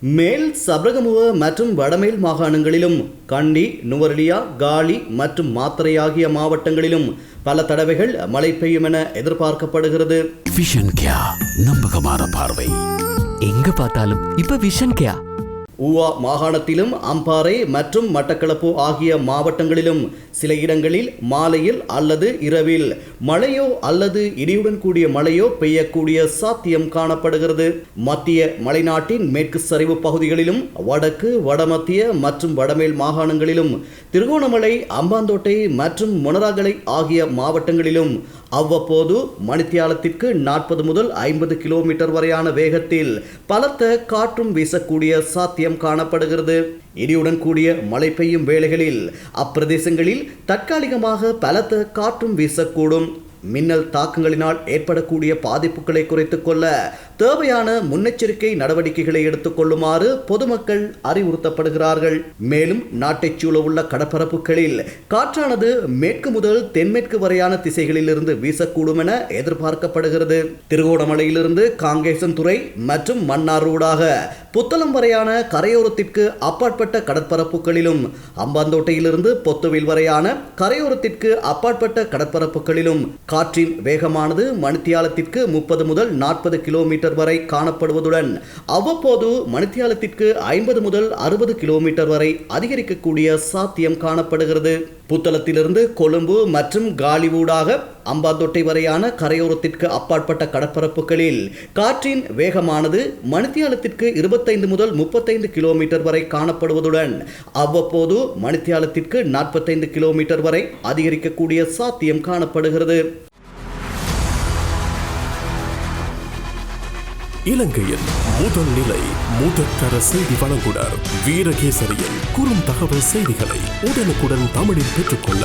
மேல் சபரகமுவ மற்றும் வடமேல் மாகாணங்களிலும் கண்டி நுவரெலியா காலி மற்றும் மாத்திரை ஆகிய மாவட்டங்களிலும் பல தடவைகள் மழை பெய்யும் என எதிர்பார்க்கப்படுகிறது. விஷன் கியா நம்பகமான பார்வை. எங்க பார்த்தாலும் இப்ப விஷன் கியா ஊவா மாகாணத்திலும் அம்பாறை மற்றும் மட்டக்களப்பு ஆகிய மாவட்டங்களிலும் சில இடங்களில் மாலையில் அல்லது இரவில் மழையோ அல்லது இடியுடன் கூடிய மழையோ பெய்யக்கூடிய சாத்தியம் காணப்படுகிறது. மத்திய மலைநாட்டின் மேற்கு சரிவு பகுதிகளிலும் வடக்கு வடமத்திய மற்றும் வடமேல் மாகாணங்களிலும் திருகோணமலை அம்பாந்தோட்டை மற்றும் மொனராகலை ஆகிய மாவட்டங்களிலும் அவ்வப்போது மணித்தியாலத்திற்கு நாற்பது முதல் ஐம்பது கிலோமீட்டர் வரையான வேகத்தில் பலத்த காற்றும் வீசக்கூடிய சாத்தியம் காணப்படுகிறது. இடியுடன் கூடிய மழை பெய்யும் வேளைகளில் அப்பிரதேசங்களில் தற்காலிகமாக பலத்த காற்றும் வீசக்கூடும். மின்னல் தாக்கங்களினால் ஏற்படக்கூடிய பாதிப்புகளை குறைத்துக் கொள்ள தேவையான முன்னெச்சரிக்கை நடவடிக்கைகளை எடுத்துக்கொள்ளுமாறு பொதுமக்கள் அறிவுறுத்தப்படுகிறார்கள். மேலும் நாட்டைச் சூழ உள்ள கடற்பரப்புகளில் காற்றானது மேற்கு முதல் தென்மேற்கு வரையான திசைகளிலிருந்து வீசக்கூடும் என எதிர்பார்க்கப்படுகிறது. திருகோணமலையிலிருந்து காங்கேசன்துறை மற்றும் மன்னார் ஊடாக புத்தளம் வரையான கரையோரத்திற்கு அப்பாற்பட்ட கடற்பரப்புகளிலும் அம்பாந்தோட்டையிலிருந்து பொத்துவில் வரையான கரையோரத்திற்கு அப்பாற்பட்ட கடற்பரப்புகளிலும் காற்றின் வேகமானது மணித்தியாலத்திற்கு முப்பது முதல் நாற்பது கிலோமீட்டர் வரை காணப்படுவதுடன் அவ்வப்போது மணித்தியாலத்திற்கு ஐம்பது முதல் அறுபது கிலோமீட்டர் வரை அதிகரிக்கக்கூடிய சாத்தியம் காணப்படுகிறது. புத்தளத்திலிருந்து கொழும்பு மற்றும் காலிவூடாக அம்பாந்தொட்டை வரையான கரையோரத்திற்கு அப்பாற்பட்ட கடற்பரப்புகளில் காற்றின் வேகமானது மணித்தியாலத்திற்கு இருபத்தைந்து முதல் முப்பத்தைந்து கிலோமீட்டர் வரை காணப்படுவதுடன் அவ்வப்போது மணித்தியாலத்திற்கு நாற்பத்தைந்து கிலோமீட்டர் வரை அதிகரிக்கக்கூடிய சாத்தியம் காணப்படுகிறது. இலங்கையில் முதல் நிலை முதற்கர செய்தி வழங்குனர் வீரகேசரியின் குறும் தகவல் செய்திகளை உடனுக்குடன் தமிழில் பெற்றுக்கொள்ள